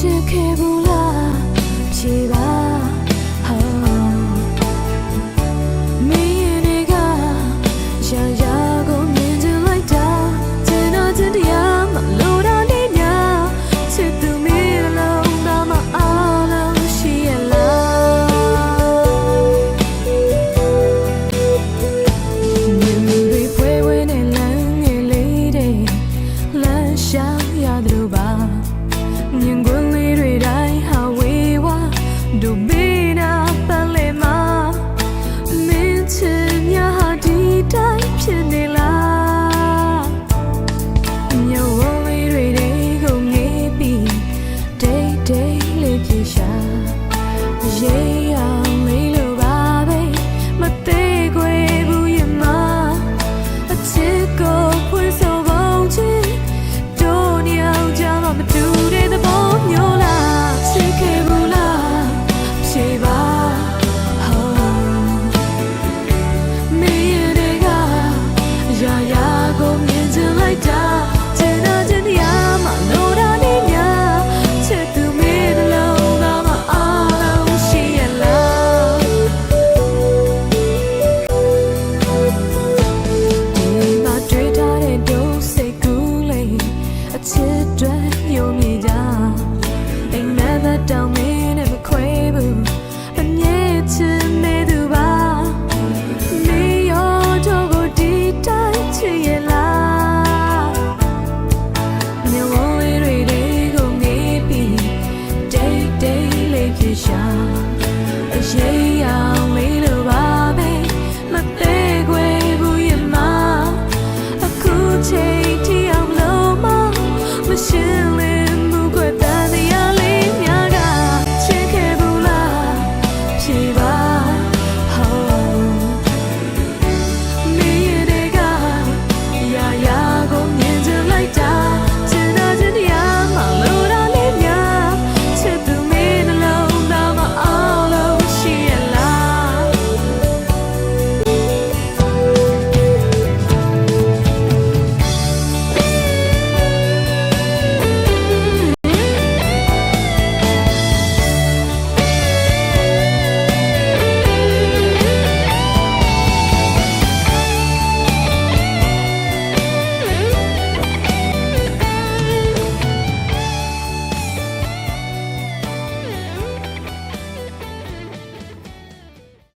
ချစ်ခဲ့ဘူးလားဖြေပါ to တောင်းမင်းနဲ့မခွဲဘူးအမြဲချင်နေသူပါနေရောတော့ကိုဒီတိုင်းချင်ရလားနေဝလေးတွေကိုငေးပြီး day day လေးဖြစ်ရှာအရေးအောင်လေးလိုပါပဲမသေးခွေဘူးရမအခုချိန်ထိအောင်လုံးမမရှိ